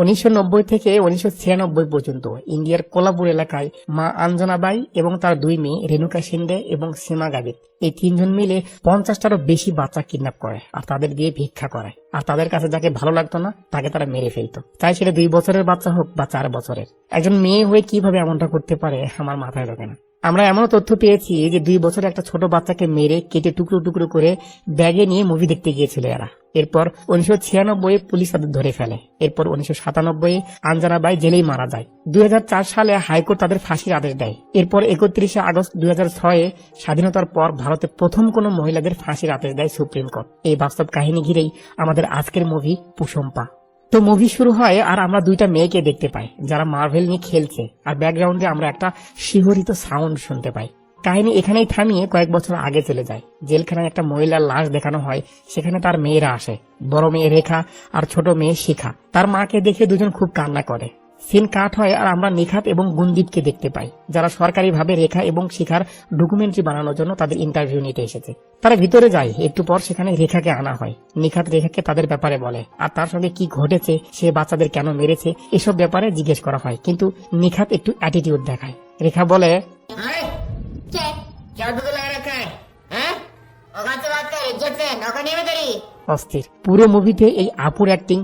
উনিশশো নব্বই থেকে উনিশশো পর্যন্ত ইন্ডিয়ার কোলাপুর এলাকায় মা আঞ্জনাবাই এবং তার দুই মেয়ে রেণুকা সিন্ডে এবং সীমা গাবিত। এই তিনজন মিলে পঞ্চাশটারও বেশি বাচ্চা কিডন্যাপ করে আর তাদের দিয়ে ভিক্ষা করে। আর তাদের কাছে যাকে ভালো লাগতো না, তাকে তারা মেরে ফেলতো। তাই সেটা দুই বছরের বাচ্চা হোক বা চার বছরের। একজন মেয়ে হয়ে কীভাবে এমনটা করতে পারে, আমার মাথায় ঢোকে না। আমরা এমন তথ্য পেয়েছি যে দুই বছর একটা ছোট বাচ্চাকে মেরে কেটে টুকরো টুকরো করে ব্যাগে নিয়ে মুভি দেখতে গিয়েছিল এরা। এরপর উনিশশো ছিয়ানব্বই পুলিশ তাদের ধরে ফেলে। এরপর উনিশশো সাতানব্বই আঞ্জানাবাই জেলেই মারা যায়। দুই হাজার চার সালে হাইকোর্ট তাদের ফাঁসির আদেশ দেয়। এরপর একত্রিশে আগস্ট দুই ছয়ে স্বাধীনতার পর ভারতে প্রথম কোনো মহিলাদের ফাঁসির আদেশ দেয় সুপ্রিম কোর্ট। এই বাস্তব কাহিনী ঘিরেই আমাদের আজকের মুভি পুষম্পা তো মুভি শুরু হয় আর আমরা দুইটা মেয়েকে দেখতে পাই, যারা মার্ভেল নিয়ে খেলছে। আর ব্যাকগ্রাউন্ডে আমরা একটা শিহরিত সাউন্ড শুনতে পাই। কাহিনী এখানেই থামিয়ে কয়েক বছর আগে চলে যায়। জেলখানায় একটা মহিলার লাশ দেখানো হয়, সেখানে তার মেয়েরা আসে। বড় মেয়ে রেখা আর ছোট মেয়ে শিখা। তার মাকে দেখে দুজন খুব কান্না করে। সিন কাট হয় আর আমরা নিখাত এবং গুনদীপকে দেখতে পাই যারা সরকারিভাবে রেখা এবং শিখার ডকুমেন্টারি বানানোর জন্য তাদের ইন্টারভিউ নিতে এসেছে। তারা ভিতরে যায় একটু পর সেখানে রেখাকে আনা হয়। নিখাত রেখাকে তাদের ব্যাপারে বলে আর তার সঙ্গে কি ঘটেছে? সে বাচ্চাদের কেন মেরেছে? এসব ব্যাপারে জিজ্ঞেস করা হয় কিন্তু নিখাত একটু অ্যাটিটিউড দেখায়। রেখা বলে অস্থির। পুরো মুভিতে এই আপুর অ্যাক্টিং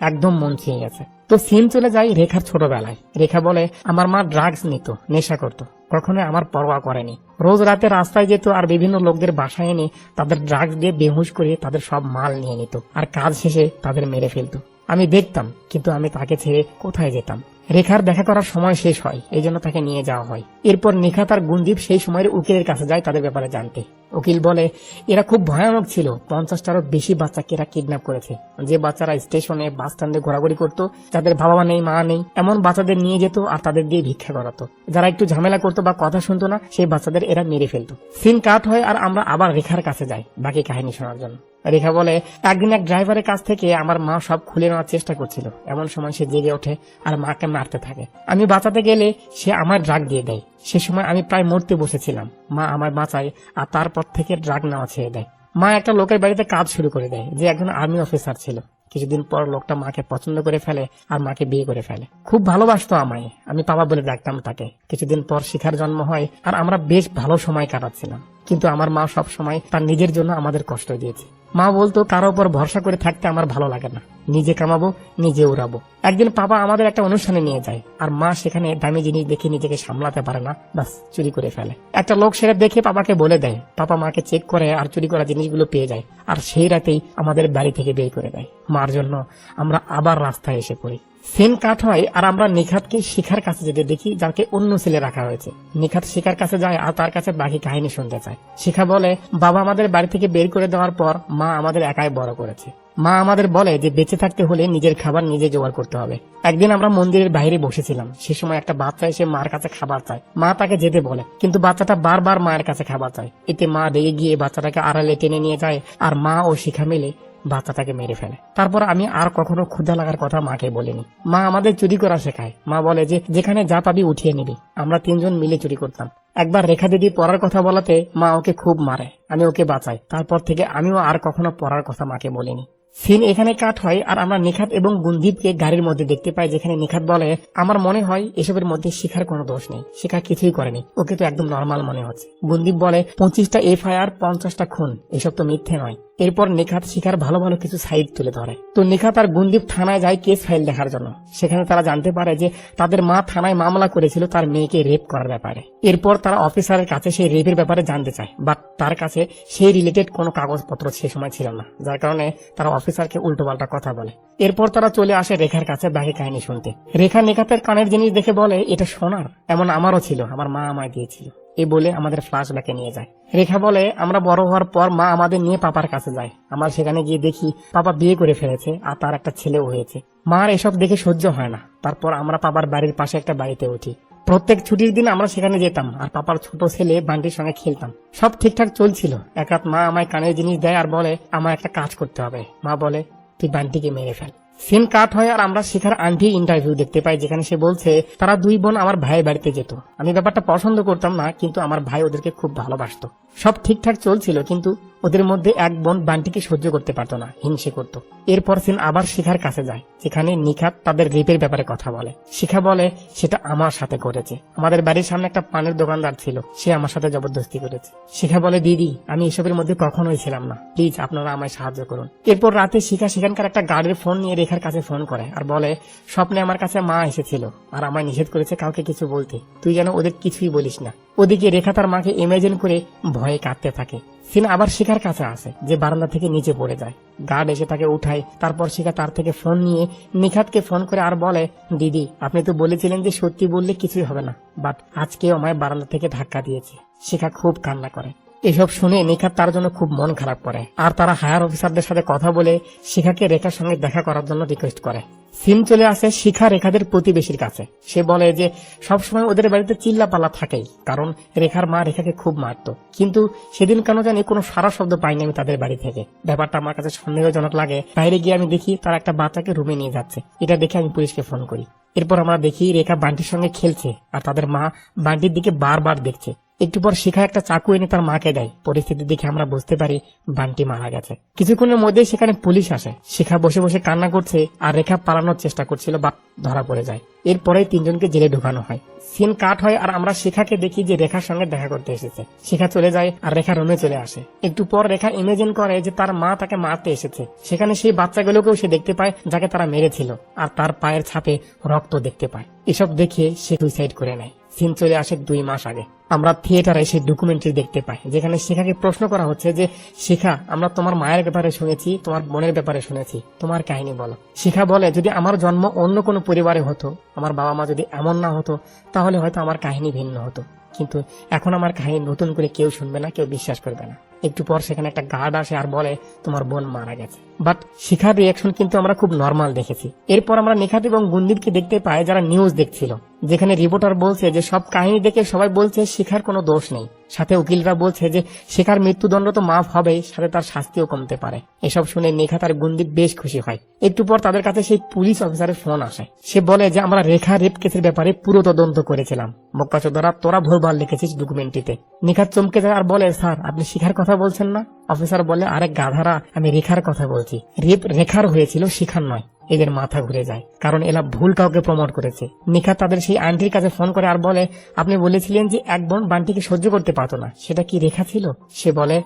একদম মন ছুঁয়ে গেছে। তো সিম চলে যায় রেখার ছোটবেলায়। রেখা বলে, আমার মা ড্রাগস নিত, নেশা করত। কখনো আমার পরোয়া করেনি। রোজ রাতে রাস্তায় যেত আর বিভিন্ন লোকদের বাসায় এনে তাদের ড্রাগস দিয়ে বেহুশ করে তাদের সব মাল নিয়ে নিত। আর কাজ শেষে তাদের মেরে ফেলত। আমি দেখতাম, কিন্তু আমি তাকে ছেড়ে কোথায় যেতাম? রেখার দেখা করার সময় শেষ হয়, এই জন্য তাকে নিয়ে যাওয়া হয়। এরপর নিখা তার গুঞ্জীব সেই সময়ের উকিলের কাছে যায় তাদের ব্যাপারে জানতে। উকিল বলে, এরা খুব ভয়ানক ছিল। পঞ্চাশটারও বেশি বাচ্চাকে এরা কিডন্যাপ করেছে। যে বাচ্চারা স্টেশনে, বাস স্ট্যান্ডে ঘোরাঘুরি করতো, তাদের বাবা নেই, মা নেই, এমন বাচ্চাদের নিয়ে যেত আর তাদের দিয়ে ভিক্ষা করাতো। যারা একটু ঝামেলা করতো বা কথা শুনতো না, সেই বাচ্চাদের এরা মেরে ফেলতো। সিন কাট হয় আর আমরা আবার রেখার কাছে যাই, বাকি কাহিনী শোনার জন্য। রেখা বলে, একদিন এক ড্রাইভারের কাছ থেকে আমার মা সব খুলে নেওয়ার চেষ্টা করছিল। এমন সময় সে জেগে ওঠে আর মাকে মারতে থাকে। আমি বাঁচাতে গেলে সে আমার ড্রাগ দিয়ে দেয়। সে সময় আমি প্রায় মরতে বসেছিলাম। মা আমার বাঁচায় আর তারপর থেকে ড্রাগ নেওয়া ছেড়ে দেয়। মা একটা লোকের বাড়িতে কাজ শুরু করে দেয়, যে একজন আর্মি অফিসার ছিল। কিছুদিন পর লোকটা মাকে পছন্দ করে ফেলে আর মাকে বিয়ে করে ফেলে। খুব ভালোবাসতো আমায়। আমি বাবা বলে ডাকতাম তাকে। কিছুদিন পর শিখার জন্ম হয় আর আমরা বেশ ভালো সময় কাটাচ্ছিলাম। কিন্তু আমার মা সব সময় তার নিজের জন্য আমাদের কষ্ট দিয়েছে। মা বলতো কারও উপর ভরসা করে থাকতে আমার ভালো লাগে না। নিজে কামাবো, নিজে উড়াবো। একদিন পাপা আমাদের একটা অনুষ্ঠানে নিয়ে যায়, আর মা সেখানে দামি জিনিস দেখে নিজেকে সামলাতে পারে না। বাস চুরি করে ফেলে। একটা লোক সেটা দেখে বাবাকে বলে দেয়। পাপা মাকে চেক করে আর চুরি করা জিনিসগুলো পেয়ে যায়, আর সেই রাতেই আমাদের বাড়ি থেকে বের করে দেয়। মার জন্য আমরা আবার রাস্তায় এসে পড়ি। সেন কাট হয় আর আমরা নিখাতকে শিখার কাছে যেতে দেখি, যাকে অন্য ছেলে রাখা হয়েছে। নিখাত শিখার কাছে যায় আর তার কাছে বাকি কাহিনী শুনতে চায়। শিখা বলে, বাবা আমাদের বাড়ি থেকে বের করে দেওয়ার পর মা আমাদের একাই বড় করেছে। মা আমাদের বলে যে বেঁচে থাকতে হলে নিজের খাবার নিজে জোগাড় করতে হবে। একদিন আমরা মন্দিরের বাইরে বসেছিলাম। সে সময় একটা বাচ্চা এসে মার কাছে খাবার চায়। মা তাকে যেতে বলে, কিন্তু বাচ্চাটা বারবার মায়ের কাছে খাবার চায়। এতে মা রেগে গিয়ে বাচ্চাটাকে আড়ালে টেনে নিয়ে যায় আর মা ও শিখা মিলে বাচ্চাটাকে মেরে ফেলে। তারপর আমি আর কখনো ক্ষুধা লাগার কথা মাকে বলিনি। মা আমাদের চুরি করা শেখায়। মা বলে যে, যেখানে যা পাবি উঠিয়ে নিবি। আমরা তিনজন মিলে চুরি করতাম। একবার রেখা দিদি পড়ার কথা বলাতে মা ওকে খুব মারে। আমি ওকে বাঁচাই। তারপর থেকে আমিও আর কখনো পড়ার কথা মাকে বলিনি। সিন এখানে কাট হয় আর আমরা নিখাত এবং গুন্দীপকে গাড়ির মধ্যে দেখতে পাই, যেখানে নিখাত বলে, আমার মনে হয় এসবের মধ্যে শিখার কোনো দোষ নেই। শিখা কিছুই করেনি। ওকে তো একদম নর্মাল মনে হচ্ছে। গুন্দীপ বলে, পঁচিশটা এফআইআর, পঞ্চাশটা খুন। এসব তো মিথ্যে নয়। এরপর নিখাত শিখার ভালো ভালো কিছু সাইড তুলে ধরে। তো নিখাত আর গুন্দীপ থানায় যায় কেস ফাইল দেখার জন্য। সেখানে তারা জানতে পারে যে তাদের মা থানায় মামলা করেছিল তার মেয়েকে রেপ করার ব্যাপারে। এরপর তারা অফিসারের কাছে সেই রেপের ব্যাপারে জানতে চায় বাট তার কাছে সেই রিলেটেড কোনো কাগজপত্র সে সময় ছিল না, যার কারণে তারা অফিসারকে উল্টোপাল্টা কথা বলে। এরপর তারা চলে আসে রেখার কাছে বাকি কাহিনী শুনতে। রেখা নিখাতের কানের জিনিস দেখে বলে, এটা সোনার, এমন আমারও ছিল, আমার মা আমায় দিয়েছিল। এই বলে আমাদের ফ্লাশ ব্যাকে নিয়ে যায়। রেখা বলে, আমরা বড় হওয়ার পর মা আমাদের নিয়ে পাপার কাছে যায়। আমরা সেখানে গিয়ে দেখি পাপা বিয়ে করে ফেলেছে আর তার একটা ছেলেও হয়েছে। মার এসব দেখে সহ্য হয় না। তারপর আমরা পাপার বাড়ির পাশে একটা বাড়িতে উঠি। প্রত্যেক ছুটির দিন আমরা সেখানে যেতাম আর পাপার ছোট ছেলে বান্টির সঙ্গে খেলতাম। সব ঠিকঠাক চলছিল। এক রাত মা আমায় কানের জিনিস দেয় আর বলে আমার একটা কাজ করতে হবে। মা বলে, তুই বান্টিকে মেরে ফেল। সিন কাট হয় আর আমরা শিখার আন্টি ইন্টারভিউ দেখতে পাই, যেখানে সে বলছে, তারা দুই বোন আমার ভাইয়ের বাড়িতে যেত। আমি ব্যাপারটা পছন্দ করতাম না, কিন্তু আমার ভাই ওদেরকে খুব ভালোবাসত। সব ঠিকঠাক চলছিল, কিন্তু ওদের মধ্যে এক বোন বান্টিকে সহ্য করতে পারতো না, হিংসে করত। এরপর সিন আবার শিখার কাছে যায়, যেখানে নিখাত তাদের রেপের ব্যাপারে কথা বলে। শিখা বলে, সেটা আমার সাথে করেছে। আমাদের বাড়ির সামনে একটা পানের দোকানদার ছিল, সে আমার সাথে জবরদস্তি করেছে। শিখা বলে, দিদি, আমি এসবের মধ্যে কখনোই ছিলাম না। প্লিজ, আপনারা আমায় সাহায্য করুন। এরপর রাতে শিখা সেখানকার একটা গাড়ির ফোন নিয়ে রেখার কাছে ফোন করে আর বলে, স্বপ্নে আমার কাছে মা এসেছিল আর আমায় নিষেধ করেছে কাউকে কিছু বলতে। তুই যেন ওদের কিছুই বলিস না। ওদিকে রেখা তার মাকে ইমাজিন করে ভয়ে কাঁদতে থাকে। সিন আবার শিখার কাছে আসে যে বারান্দা থেকে নিচে পড়ে যায়। গার্ড এসে তাকে উঠায়, তারপর শিখা তার থেকে ফোন নিয়ে নিখাতকে ফোন করে আর বলে, দিদি, আপনি তো বলেছিলেন যে সত্যি বললে কিছুই হবে না, বাট আজকেও আমায় বারান্দা থেকে ধাক্কা দিয়েছে। শিখা খুব কান্না করে। এসব শুনে নিখাত তার জন্য খুব মন খারাপ করে। আর তারা হায়ার অফিসারদের সাথে কথা বলে শিখাকে রেখার সঙ্গে দেখা করার জন্য রিকোয়েস্ট করে। সিম চলে আসে শিখা রেখাদের প্রতিবেশীর কাছে। সে বলে যে, সবসময় ওদের বাড়িতে চিল্লাপাল্লা থাকেই, কারণ রেখার মা রেখাকে খুব মারতো। কিন্তু সেদিন কেন জানি কোনো সারা শব্দ পাইনি আমি তাদের বাড়ি থেকে। ব্যাপারটা আমার কাছে সন্দেহজনক লাগে। বাইরে গিয়ে আমি দেখি তারা একটা বাচ্চাকে রুমে নিয়ে যাচ্ছে। এটা দেখে আমি পুলিশকে ফোন করি। এরপর আমরা দেখি রেখা বান্টির সঙ্গে খেলছে, আর তাদের মা বান্টির দিকে বারবার দেখছে। একটু পর শিখা একটা চাকু এনে তার মাকে দেয়। পরিস্থিতি দেখে আমরা বুঝতে পারি বান্টি মারা গেছে। কিছুক্ষণের মধ্যে সেখানে পুলিশ আসে। শিখা বসে বসে কান্না করছে আর রেখা পালানোর চেষ্টা করছিল বা ধরা পড়ে যায়। এরপরে তিনজনকে জেলে ঢুকানো হয়। সিন কাট হয় আর আমরা শিখাকে দেখি যে রেখার সঙ্গে দেখা করতে এসেছে। শিখা চলে যায় আর রেখা রুমে চলে আসে। একটু পর রেখা ইমেজিন করে যে তার মা তাকে মারতে এসেছে। সেখানে সেই বাচ্চাগুলোকেও সে দেখতে পায় যাকে তারা মেরেছিল। আর তার পায়ের ছাপে রক্ত দেখতে পায়। এসব দেখে সে সুইসাইড করে নেয়। সিন চলে আসে দুই মাস আগে। আমরা থিয়েটারে সেই ডকুমেন্টারি দেখতে পাই, যেখানে শেখাকে প্রশ্ন করা হচ্ছে যে, শেখা, আমরা তোমার মায়ের ব্যাপারে শুনেছি, তোমার বোনের ব্যাপারে শুনেছি, তোমার কাহিনী বলো। শেখা বলে, যদি আমার জন্ম অন্য কোনো পরিবারে হতো, আমার বাবা মা যদি এমন না হতো, তাহলে হয়তো আমার কাহিনী ভিন্ন হতো। কিন্তু এখন আমার কাহিনী নতুন করে কেউ শুনবে না, কেউ বিশ্বাস করবে না। একটু পর সেখানে একটা গার্ড আসে আর বলে, তোমার বোন মারা গেছে। বাট শিখার রিয়াকশন কিন্তু আমরা খুব নর্মাল দেখেছি। এরপর আমরা নিখাত এবং গুন্দিরকে দেখতে পাই যারা নিউজ দেখছিল, যেখানে রিপোর্টার বলছে যে, সব কাহিনী দেখে সবাই বলছে শিখার কোনো দোষ নেই। সাথে উকিলরা বলছে যে, শিখার মৃত্যুদণ্ড তো মাফ হবেই, সাথে তার শাস্তিও কমতে পারে। এসব শুনে নেখাত আর গুন্দির বেশ খুশি হয়। একটু পর তাদের কাছে সেই পুলিশ অফিসারের ফোন আসে। সে বলে যে, আমরা রেখা রেপ কেসের ব্যাপারে পুরো তদন্ত করেছিলাম। মক্কাচোদরা, তোরা ভুলভাল লিখেছিস ডকুমেন্টটিতে নিখাত চমকে যায় আর বলে, স্যার, আপনি শিখার কথা কথা বলছেন না? অফিসার বলে আরে গাধারা আমি রেখার কথা বলছি। রেপ রেখার হয়েছিল শিখার নয়। এদের মাথা ঘুরে যায়। কারণ এরা ভুল কাউকে প্রমোট করেছে। নিখা তাদের সেই আন্টির কাছে ফোন করে আর বলে আপনি বলেছিলেন যে এক বোন বান্টিকে সহ্য করতে পারতো না। সেটা কি রেখা ছিল? সে বলে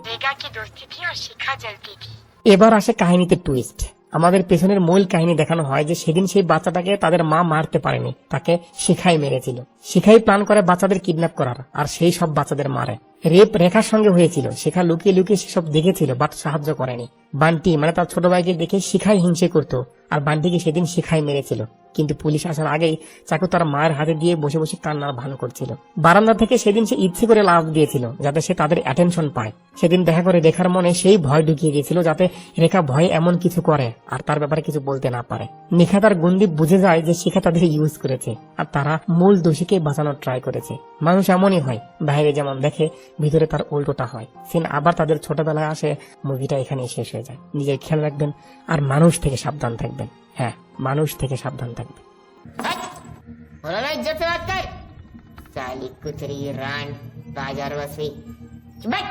এবার আসে কাহিনীতে টুইস্ট আমাদের পেছনের মূল কাহিনী দেখানো হয় যে সেদিন সেই বাচ্চাটাকে তাদের মা মারতে পারেনি। তাকে শিখাই মেরেছিল। শিখাই প্ল্যান করে বাচ্চাদের কিডন্যাপ করার আর সেই সব বাচ্চাদের মারে। রেপ রেখার সঙ্গে হয়েছিল। শেখা লুকিয়ে লুকিয়ে সেসব দেখেছিল, বাট সাহায্য করেনি। বান্টি মানে তার ছোট ভাইকে দেখে শিখায় হিংসে করত। আর বান্টিকে সেদিন শিখাই মেরেছিল। কিন্তু পুলিশ আসার আগেই চাকু তার মায়ের হাতে দিয়ে বসে বসে কান্নার ভান করছিল। বারান্দা থেকে সেদিন সে ইচ্ছে করে লাভ দিয়েছিল, যাতে সে তাদের অ্যাটেনশন পায়। সেদিন দেখা করে রেখার মনে সেই ভয় ঢুকিয়ে গিয়েছিল যাতে রেখা ভয়ে এমন কিছু করে, আর তার ব্যাপারে কিছু বলতে না পারে। নিখা তার গন্দি বুঝে যায় যে শিখা তাদের ইউজ করেছে, আর তারা মূল দোষীকে বাঁচানোর ট্রাই করেছে। মানুষ এমনই হয়, বাইরে যেমন দেখে, ভিতরে তার উল্টোটা হয়। সিন আবার তাদের ছোটবেলায় আসে, মুভিটা এখানেই শেষ হয়ে যায়। নিজের খেয়াল রাখবেন, আর মানুষ থেকে সাবধান থাকবেন। হ্যাঁ মানুষ থেকে সাবধান থাকবেন हट! बोलो ना इज्जत से बात कर साली कुतरी रान बाजार बसवी बैठ